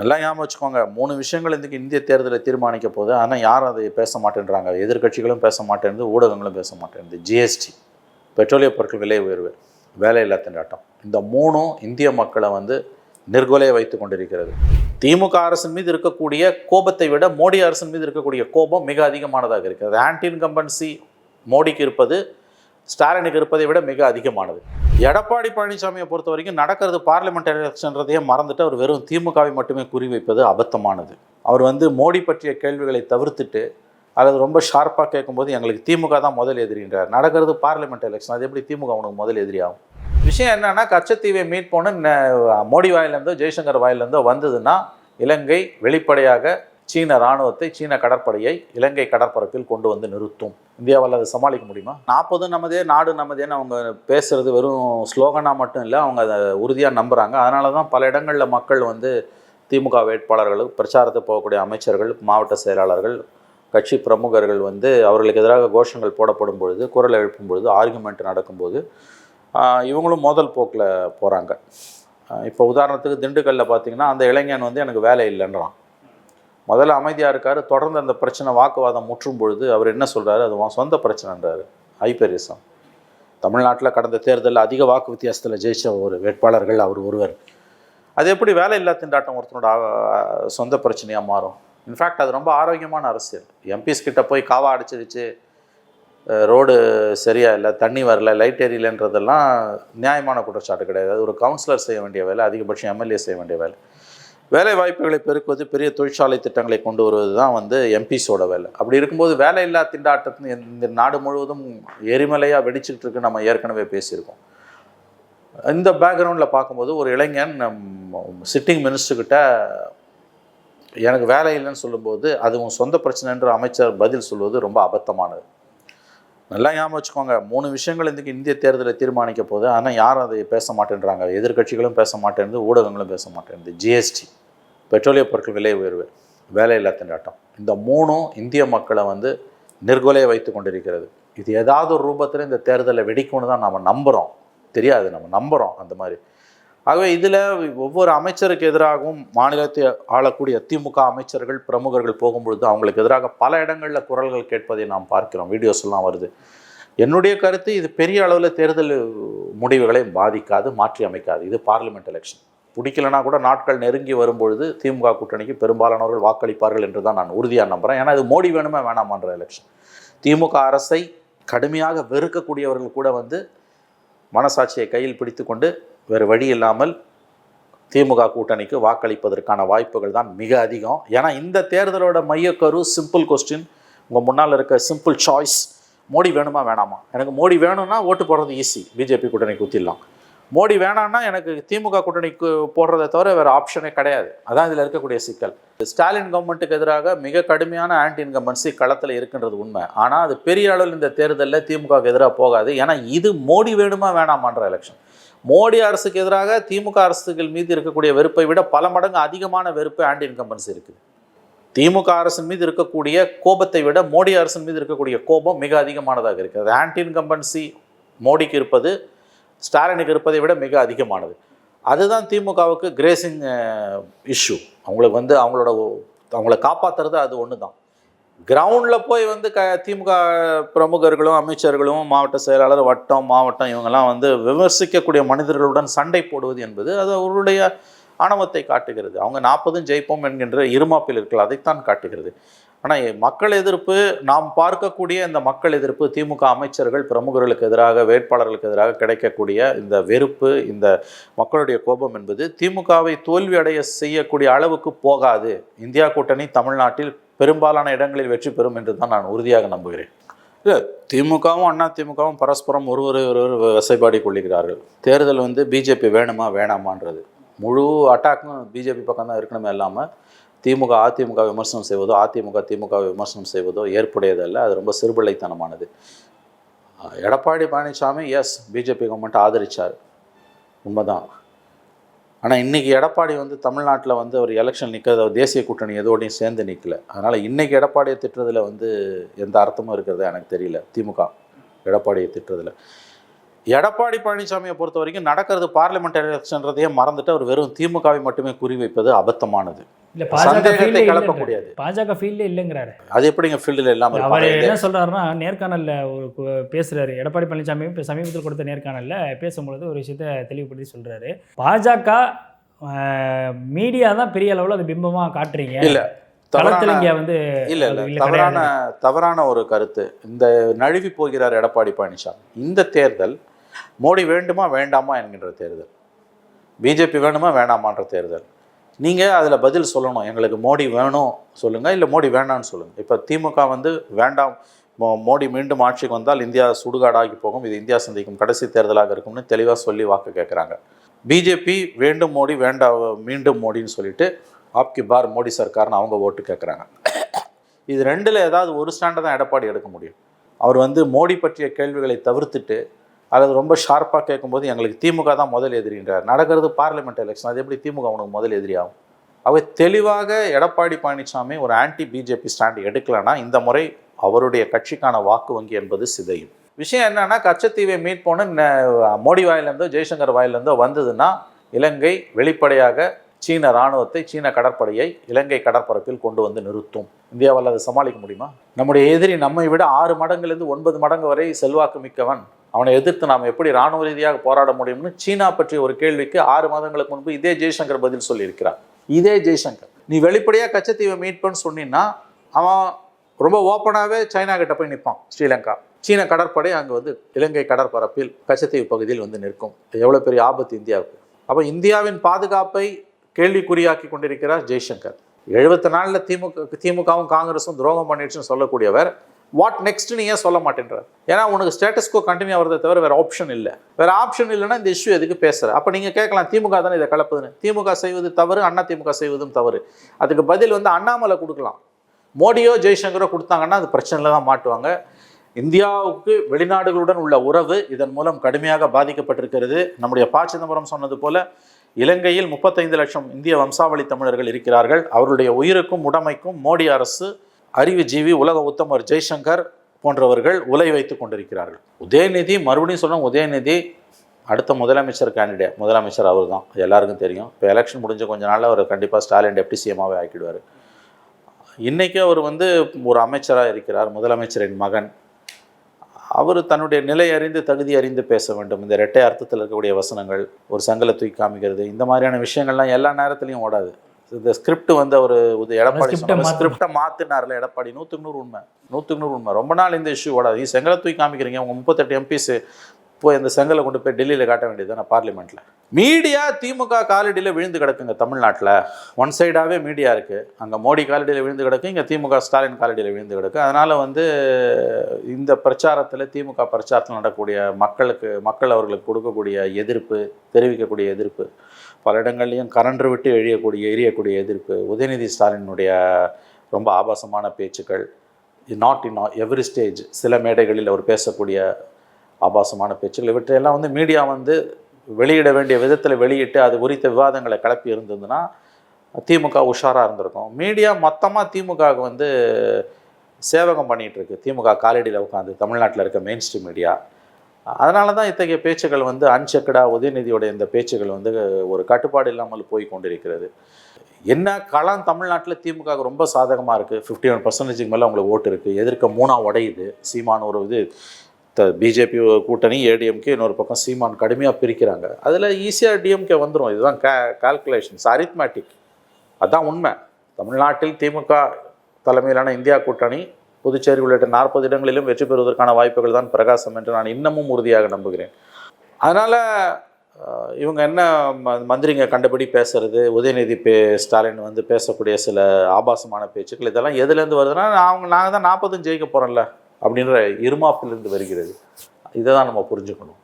நல்லா ஞாபகம் வச்சுக்கோங்க. மூணு விஷயங்கள் இன்றைக்கி இந்திய தேர்தலை தீர்மானிக்க போகுது. ஆனால் யாரும் அதை பேச மாட்டேன்றாங்க? எதிர்க்கட்சிகளும் பேச மாட்டேங்குது ஊடகங்களும் பேச மாட்டேங்குது ஜிஎஸ்டி பெட்ரோலிய பொருட்கள் விலை உயர்வு வேலையில்லா திண்டாட்டம். இந்த மூணும் இந்திய மக்களை வந்து நிர்கொலையை வைத்து கொண்டிருக்கிறது. திமுக அரசின் மீது இருக்கக்கூடிய கோபத்தை விட மோடி அரசின் மீது இருக்கக்கூடிய கோபம் மிக அதிகமானதாக இருக்கிறது ஆன்டி இன்கம்பன்சி மோடிக்கு இருப்பது ஸ்டாலினுக்கு இருப்பதை விட மிக அதிகமானது. எடப்பாடி பழனிசாமியை பொறுத்த வரைக்கும் நடக்கிறது பார்லிமெண்ட் எலெக்ஷன்றதையே மறந்துட்டு அவர் வெறும் திமுகவை மட்டுமே குறிவைப்பது அபத்தமானது. அவர் வந்து மோடி பற்றிய கேள்விகளை தவிர்த்துட்டு அல்லது ரொம்ப ஷார்ப்பாக கேட்கும்போது எங்களுக்கு திமுக தான் முதல் எதிரின்றார். நடக்கிறது பார்லிமெண்ட் எலெக்ஷன் அது எப்படி திமுக உனக்கு முதல் எதிரியாகும்? விஷயம் என்னன்னா கச்சத்தீவை மீட் போன மோடி வாயிலேருந்தோ ஜெய்சங்கர் வாயிலேருந்தோ வந்ததுன்னா இலங்கை வெளிப்படையாக சீன இராணுவத்தை சீன கடற்படையை இலங்கை கடற்பரப்பில் கொண்டு வந்து நிறுத்தும். இந்தியாவால் அதை சமாளிக்க முடியுமா? நாற்பது நமதே நாடு நமதேன்னு அவங்க பேசுகிறது வெறும் ஸ்லோகனாக மட்டும் இல்லை அவங்க அதை உறுதியாக நம்புகிறாங்க அதனால தான் பல இடங்களில் மக்கள் வந்து திமுக வேட்பாளர்களுக்கு பிரச்சாரத்துக்கு போகக்கூடிய அமைச்சர்கள் மாவட்ட செயலாளர்கள் கட்சி பிரமுகர்கள் வந்து அவர்களுக்கு எதிராக கோஷங்கள் போடப்படும் பொழுது குரல் எழுப்பும் பொழுது ஆர்குமெண்ட் நடக்கும்போது இவங்களும் மோதல் போக்கில் போகிறாங்க இப்போ உதாரணத்துக்கு திண்டுக்கல்லில் பார்த்தீங்கன்னா அந்த இளைஞன் வந்து எனக்கு வேலை இல்லைன்றான். முதல்ல அமைதியாக இருக்கார். தொடர்ந்து அந்த பிரச்சனை வாக்குவாதம் முற்றும் பொழுது அவர் என்ன சொல்கிறாரு அது உன் சொந்த பிரச்சனைன்றாரு. ஹைப்பரிசம் தமிழ்நாட்டில் கடந்த தேர்தலில் அதிக வாக்கு வித்தியாசத்தில் ஜெயிச்ச ஒரு வேட்பாளர்கள் அவர் ஒருவர். அது எப்படி வேலை இல்லா திண்டாட்டம் ஒருத்தனோட சொந்த பிரச்சனையாக மாறும்? இன்ஃபேக்ட் அது ரொம்ப ஆரோக்கியமான அரசியல். எம்பிஸ் கிட்ட போய் காவா அடிச்சிருச்சு. ரோடு சரியா இல்லை தண்ணி வரல லைட் எரியலன்றதெல்லாம் நியாயமான குற்றச்சாட்டு கிடையாது. அது ஒரு கவுன்சிலர் செய்ய வேண்டிய வேலை அதிகபட்சம் எம்எல்ஏ செய்ய வேண்டிய வேலை. வேலை வாய்ப்புகளை பெருக்குவது பெரிய தொழிற்சாலை திட்டங்களை கொண்டு வருவது தான் வந்து எம்பிஸோட வேலை. அப்படி இருக்கும்போது வேலையில்லா திண்டாட்டத்தின் இந்த நாடு முழுவதும் எரிமலையாக வெடிச்சுக்கிட்டு இருக்கு நம்ம ஏற்கனவே பேசியிருக்கோம். இந்த பேக்ரவுண்டில் பார்க்கும்போது ஒரு இளைஞன் சிட்டிங் மினிஸ்டர்கிட்ட எனக்கு வேலை இல்லைன்னு சொல்லும்போது அது உன் சொந்த பிரச்சனைன்ற அமைச்சர் பதில் சொல்வது ரொம்ப அபத்தமானது. நல்லா ஞாபகம் வச்சுக்கோங்க. மூணு விஷயங்கள் இன்றைக்கி இந்திய தேர்தலை தீர்மானிக்க போகுது. ஆனால் யாரும் அதை பேச மாட்டேன்றாங்க. எதிர்க்கட்சிகளும் பேச மாட்டேங்குது ஊடகங்களும் பேச மாட்டேங்குது ஜிஎஸ்டி பெட்ரோலிய பொருட்கள் விலை உயர்வு வேலையில்லா திண்டாட்டம். இந்த மூணும் இந்திய மக்களை வந்து நிர்கொலையை வைத்து கொண்டிருக்கிறது. இது ஏதாவது ஒரு ரூபத்தில் இந்த தேர்தலை வெடிக்கும்னு தான் நம்ம நம்புகிறோம் தெரியாது. நம்ம நம்புகிறோம் அந்த மாதிரி. ஆகவே இதில் ஒவ்வொரு அமைச்சருக்கு எதிராகவும் மாநிலத்தை ஆளக்கூடிய திமுக அமைச்சர்கள் பிரமுகர்கள் போகும்பொழுது அவங்களுக்கு எதிராக பல இடங்களில் குரல்கள் கேட்பதை நாம் பார்க்கிறோம். வீடியோஸ் எல்லாம் வருது. என்னுடைய கருத்து இது பெரிய அளவில் தேர்தல் முடிவுகளை பாதிக்காது மாற்றி அமைக்காது. இது பார்லிமெண்ட் எலெக்ஷன் பிடிக்கலனா கூட நாட்கள் நெருங்கி வரும்பொழுது திமுக கூட்டணிக்கு பெரும்பாலானவர்கள் வாக்களிப்பார்கள் என்று தான் நான் உறுதியாக நம்புகிறேன் ஏன்னா இது மோடி வேணுமா வேணாமான்ற எலெக்ஷன் திமுக அரசை கடுமையாக வெறுக்கக்கூடியவர்கள் கூட வந்து மனசாட்சியை கையில் பிடித்துக்கொண்டு வேறு வழி இல்லாமல் திமுக கூட்டணிக்கு வாக்களிப்பதற்கான வாய்ப்புகள் தான் மிக அதிகம். ஏன்னா இந்த தேர்தலோட மையக்கரு சிம்பிள் கொஸ்டின் உங்கள் முன்னால் இருக்க சிம்பிள் சாய்ஸ் மோடி வேணுமா வேணாமா? எனக்கு மோடி வேணும்னா ஓட்டு போடுறது ஈஸி பிஜேபி கூட்டணி குத்திடலாம். மோடி வேணான்னா எனக்கு திமுக கூட்டணிக்கு போடுறதை தவிர வேறு ஆப்ஷனே கிடையாது. அதான் இதில் இருக்கக்கூடிய சிக்கல். ஸ்டாலின் கவர்மெண்ட்டுக்கு எதிராக மிக கடுமையான ஆன்டி இன்கம்பன்சி களத்தில் இருக்குன்றது உண்மை. ஆனால் அது பெரிய அளவில் இந்த தேர்தலில் திமுகவுக்கு எதிராக போகாது. ஏன்னா இது மோடி வேணுமா வேணாமான்ற எலெக்ஷன் மோடி அரசுக்கு எதிராக திமுக அரசுகள் மீது இருக்கக்கூடிய வெறுப்பை விட பல மடங்கு அதிகமான வெறுப்பு ஆன்டி இன்கம்பன்ஸ் இருக்குது திமுக அரசின் மீது இருக்கக்கூடிய கோபத்தை விட மோடி அரசின் மீது இருக்கக்கூடிய கோபம் மிக அதிகமானதாக இருக்கிறது ஆன்டி இன்கம்பன்சி மோடிக்கு இருப்பது ஸ்டாலினுக்கு இருப்பதை விட மிக அதிகமானது. அதுதான் திமுகவுக்கு கிரேசிங் இஷ்யூ அவங்களுக்கு வந்து அவங்களோட அவங்கள காப்பாற்றுறது அது ஒன்று தான் கிரவுண்டில் போய் வந்து க திமுக பிரமுகர்களும் அமைச்சர்களும் மாவட்ட செயலாளர் வட்டம் மாவட்டம் இவங்கெல்லாம் வந்து விமர்சிக்கக்கூடிய மனிதர்களுடன் சண்டை போடுவது என்பது அது அவருடைய ஆணவத்தை காட்டுகிறது. அவங்க நாற்பதும் ஜெயிப்போம் என்கின்ற இருமாப்பில் இருக்கலாம். அதைத்தான் காட்டுகிறது. ஆனால் மக்கள் எதிர்ப்பு நாம் பார்க்கக்கூடிய இந்த மக்கள் எதிர்ப்பு திமுக அமைச்சர்கள் பிரமுகர்களுக்கு எதிராக வேட்பாளர்களுக்கு எதிராக கிடைக்கக்கூடிய இந்த வெறுப்பு இந்த மக்களுடைய கோபம் என்பது திமுகவை தோல்வி அடைய செய்யக்கூடிய அளவுக்கு போகாது. இந்தியா கூட்டணி தமிழ்நாட்டில் பெரும்பாலான இடங்களில் வெற்றி பெறும் என்று தான் நான் உறுதியாக நம்புகிறேன். இல்லை திமுகவும் அண்ணா திமுகவும் பரஸ்பரம் ஒருவர் ஒருவர் வசைபாடி கொள்ளுகிறார்கள். தேர்தல் வந்து பிஜேபி வேணுமா வேணாமான்றது. முழு அட்டாக்கும் பிஜேபி பக்கம் தான் இருக்கணுமே இல்லாமல் திமுக அதிமுக விமர்சனம் செய்வதோ அதிமுக திமுக விமர்சனம் செய்வதோ ஏற்புடையதல்ல அது ரொம்ப சிறுபிள்ளைத்தனமானது. Edappadi Palaniswami yes BJP government ஆதரித்தார் உண்மைதான். ஆனால் இன்றைக்கி எடப்பாடி வந்து தமிழ்நாட்டில் வந்து ஒரு எலெக்ஷன் நிற்கிறது அவர் தேசிய கூட்டணி எதோடையும் சேர்ந்து நிற்கல அதனால் இன்றைக்கி எடப்பாடியை திட்டுறதுல வந்து எந்த அர்த்தமும் இருக்கிறது எனக்கு தெரியல. திமுக எடப்பாடியை திட்டுறதுல. எடப்பாடி பழனிசாமியை பொறுத்த வரைக்கும் நடக்கிறது பார்லிமெண்ட் எலெக்ஷன்றதையே மறந்துட்டு அவர் வெறும் திமுகவை மட்டுமே குறிவைப்பது அபத்தமானது. இல்ல பாஜக ஃபீல்டே கிளப்பக்கூடியது பாஜக ஃபீல்டே இல்லைங்கிறாரு. அது எப்படிங்க ஃபீல்டில் இல்லாமல் அவர் என்ன சொல்றாருன்னா நேர்காணல்ல ஒரு பேசுறாரு. எடப்பாடி பழனிசாமி சமீபத்தில் கொடுத்த நேர்காணல்ல பேசும்பொழுது ஒரு விஷயத்த தெளிவுபடுத்தி சொல்றாரு. பாஜக மீடியா தான் பெரிய அளவுல அது பிம்பமா காட்டுறீங்க. இல்ல வந்து இல்ல இல்ல தவறான. தவறான ஒரு கருத்து. இந்த நழுவி போகிறார் எடப்பாடி பழனிசாமி. இந்த தேர்தல் மோடி வேண்டுமா வேண்டாமா என்கின்ற தேர்தல். பிஜேபி வேணுமா வேண்டாமான்ற தேர்தல். நீங்கள் அதில் பதில் சொல்லணும். எங்களுக்கு மோடி வேணும் சொல்லுங்கள் இல்லை மோடி வேண்டாம்னு சொல்லுங்கள் இப்போ திமுக வந்து வேண்டாம் மோ- மோடி மீண்டும் ஆட்சிக்கு வந்தால் இந்தியா சுடுகாடாகி போகும் இது இந்தியா சந்திக்கும் கடைசி தேர்தலாக இருக்கும்னு தெளிவாக சொல்லி வாக்கு கேட்குறாங்க பிஜேபி வேண்டும் மோடி வேண்டா மீண்டும் மோடின்னு சொல்லிட்டு ஆப்கி பார் மோடி சர்க்கார்னு அவங்க ஓட்டு கேட்குறாங்க இது ரெண்டில் ஏதாவது ஒரு ஸ்டாண்டை தான் எடப்பாடி எடுக்க முடியும். அவர் வந்து மோடி பற்றிய கேள்விகளை தவிர்த்துட்டு அல்லது ரொம்ப ஷார்ப்பாக கேட்கும்போது எங்களுக்கு திமுக தான் முதல் எதிரின்றார். நடக்கிறது பார்லிமெண்ட் எலெக்ஷன் அது எப்படி திமுக உனக்கு முதல் எதிரியாகும்? அவை தெளிவாக எடப்பாடி பழனிசாமி ஒரு ஆன்டி பிஜேபி ஸ்டாண்ட் எடுக்கலன்னா இந்த முறை அவருடைய கட்சிக்கான வாக்கு வங்கி என்பது சிதையும். விஷயம் என்னன்னா கச்சத்தீவை மீட் போன மோடி வாயிலேருந்தோ ஜெய்சங்கர் வாயிலேருந்தோ வந்ததுன்னா இலங்கை வெளிப்படையாக சீன இராணுவத்தை சீன கடற்படையை இலங்கை கடற்பரப்பில் கொண்டு வந்து நிறுத்தும். இந்தியாவால் அதை சமாளிக்க முடியுமா? நம்முடைய எதிரி நம்மை விட ஆறு மடங்குலேருந்து ஒன்பது மடங்கு வரை செல்வாக்கு மிக்கவன். அவனை எதிர்த்து நாம் எப்படி இராணுவ ரீதியாக போராட முடியும்னு சீனா பற்றிய ஒரு கேள்விக்கு ஆறு மாதங்களுக்கு முன்பு இதே ஜெய்சங்கர் பதில் சொல்லியிருக்கிறார். இதே ஜெய்சங்கர் நீ வெளிப்படையாக கச்சத்தீவை மீட் பண்ணு அவன் ரொம்ப ஓப்பனாகவே சைனா கிட்ட போய் நிற்பான் ஸ்ரீலங்கா. சீன கடற்படை அங்கே வந்து இலங்கை கடற்பரப்பில் கச்சத்தீவு பகுதியில் வந்து நிற்கும். எவ்வளோ பெரிய ஆபத்து இந்தியாவுக்கு? அப்போ இந்தியாவின் பாதுகாப்பை கேள்விக்குறியாக்கி கொண்டிருக்கிறார் ஜெய்சங்கர். எழுபத்தி நாலில் திமுக திமுகவும் காங்கிரஸும் துரோகம் பண்ணிடுச்சுன்னு சொல்லக்கூடியவர் வாட் நெக்ஸ்ட்னு ஏன் சொல்ல மாட்டேன்றார்? ஏன்னா உனக்கு ஸ்டேட்டஸ்கோ கண்டினியூ ஆகிறத தவிர வேறு ஆப்ஷன் இல்லை. வேறு ஆப்ஷன் இல்லைன்னா இந்த இஷ்யூ எதுக்கு பேசுகிற அப்போ நீங்கள் கேட்கலாம் திமுக தானே இதை கலப்புதுன்னு. திமுக செய்வது தவறு அண்ணா திமுக செய்வதும் தவறு. அதுக்கு பதில் வந்து அண்ணாமலை கொடுக்கலாம். மோடியோ ஜெய்சங்கரோ கொடுத்தாங்கன்னா அது பிரச்சனையில் தான் மாட்டுவாங்க. இந்தியாவுக்கு வெளிநாடுகளுடன் உள்ள உறவு இதன் மூலம் கடுமையாக பாதிக்கப்பட்டிருக்கிறது. நம்முடைய ப சிதம்பரம் சொன்னது போல இலங்கையில் முப்பத்தைந்து லட்சம் இந்திய வம்சாவளி தமிழர்கள் இருக்கிறார்கள். அவருடைய உயிருக்கும் உடைமைக்கும் மோடி அரசு அறிவுஜீவி உலக உத்தமர் ஜெய்சங்கர் போன்றவர்கள் உலை வைத்து கொண்டிருக்கிறார்கள். உதயநிதி மறுபடியும் சொன்ன உதயநிதி அடுத்த முதலமைச்சர் கேண்டிடேட் முதலமைச்சர் அவர் தான் எல்லாருக்கும் தெரியும். இப்போ எலெக்ஷன் முடிஞ்ச கொஞ்ச நாளில் அவர் கண்டிப்பாக ஸ்டாலின் டெப்டி சிஎம்மாவே ஆக்கிடுவார். இன்றைக்கி அவர் வந்து ஒரு அமைச்சராக இருக்கிறார் முதலமைச்சரின் மகன். அவர் தன்னுடைய நிலை அறிந்து தகுதி அறிந்து பேச வேண்டும். இந்த இரட்டை அர்த்தத்தில் இருக்கக்கூடிய வசனங்கள் ஒரு சங்கலை தூக்கி காமிக்கிறது இந்த மாதிரியான விஷயங்கள்லாம் எல்லா நேரத்துலையும் ஓடாது. இந்த ஸ்கிரிப்ட் வந்து அவர் எடப்பாடி. ஸ்கிரிப்டை மாற்றினார்ல எடப்பாடி. நூற்றுக்கு நூறு உண்மை நூற்றுக்கு நூறு உண்மை. ரொம்ப நாள் இந்த இஷ்யூ ஓடாது. நீ செங்கலை தூக்கி காமிக்கிறீங்க உங்கள் முப்பத்தெட்டு எம்பிஸ் போய் அந்த செங்கலை கொண்டு போய் டெல்லியில் காட்ட வேண்டியது தானே பார்லிமெண்ட்டில் மீடியா திமுக காலடியில் விழுந்து கிடக்குங்க தமிழ்நாட்டில். ஒன் சைடாகவே மீடியா இருக்குது அங்கே மோடி காலடியில் விழுந்து கிடக்கு இங்கே திமுக ஸ்டாலின் காலடியில் விழுந்து கிடக்கு. அதனால் வந்து இந்த பிரச்சாரத்தில் திமுக பிரச்சாரத்தில் நடக்கக்கூடிய மக்களுக்கு மக்கள் அவர்களுக்கு கொடுக்கக்கூடிய எதிர்ப்பு தெரிவிக்கக்கூடிய எதிர்ப்பு பல இடங்கள்லையும் கரண்டு விட்டு எழியக்கூடிய எரியக்கூடிய எதிர்ப்பு உதயநிதி ஸ்டாலினுடைய ரொம்ப ஆபாசமான பேச்சுக்கள் நாட் இன் எவ்ரி ஸ்டேஜ் சில மேடைகளில் அவர் பேசக்கூடிய ஆபாசமான பேச்சுகள் இவற்றையெல்லாம் வந்து மீடியா வந்து வெளியிட வேண்டிய விதத்தில் வெளியிட்டு அது குறித்த விவாதங்களை கிளப்பி இருந்ததுன்னா திமுக உஷாராக இருந்திருக்கும். மீடியா மொத்தமாக திமுகவுக்கு வந்து சேவகம் பண்ணிகிட்ருக்கு திமுக காலடியில் உட்காந்து தமிழ்நாட்டில் இருக்க மெயின் ஸ்ட்ரீம் மீடியா அதனால தான் இத்தகைய பேச்சுகள் வந்து அன்செக்கடாக உதயநிதியோட இந்த பேச்சுகள் வந்து ஒரு கட்டுப்பாடு இல்லாமல் போய் கொண்டிருக்கிறது என்ன களம் தமிழ்நாட்டில் திமுக ரொம்ப சாதகமாக இருக்குது ஃபிஃப்டி ஒன் பர்சன்டேஜுக்கு மேலே அவங்களுக்கு ஓட்டு இருக்குது எதிர்க்க மூணாக உடையுது சீமான ஒரு இது. பிஜேபி கூட்டணி ஏடிஎம்கே இன்னொரு பக்கம் சீமான் கடுமையாக பிரிக்கிறாங்க. அதில் ஈஸியாக டிஎம்கே வந்துடும் இதுதான் கே கால்குலேஷன்ஸ் அரித்மேட்டிக் அதுதான் உண்மை. தமிழ்நாட்டில் திமுக தலைமையிலான இந்தியா கூட்டணி புதுச்சேரி உள்ளிட்ட நாற்பது இடங்களிலும் வெற்றி பெறுவதற்கான வாய்ப்புகள் தான் பிரகாசம் என்று நான் இன்னமும் உறுதியாக நம்புகிறேன். அதனால் இவங்க என்ன ம- மந்திரிங்க கண்டபடி பேசுறது உதயநிதி பே ஸ்டாலின் வந்து பேசக்கூடிய சில ஆபாசமான பேச்சுக்கள் இதெல்லாம் எதுலேருந்து வருதுன்னா அவங்க நாங்கள் தான் நாற்பதும் ஜெயிக்க போகிறோம்ல அப்படின்ற இருமாப்பிலிருந்து வருகிறது. இதை தான் நம்ம புரிஞ்சுக்கணும்.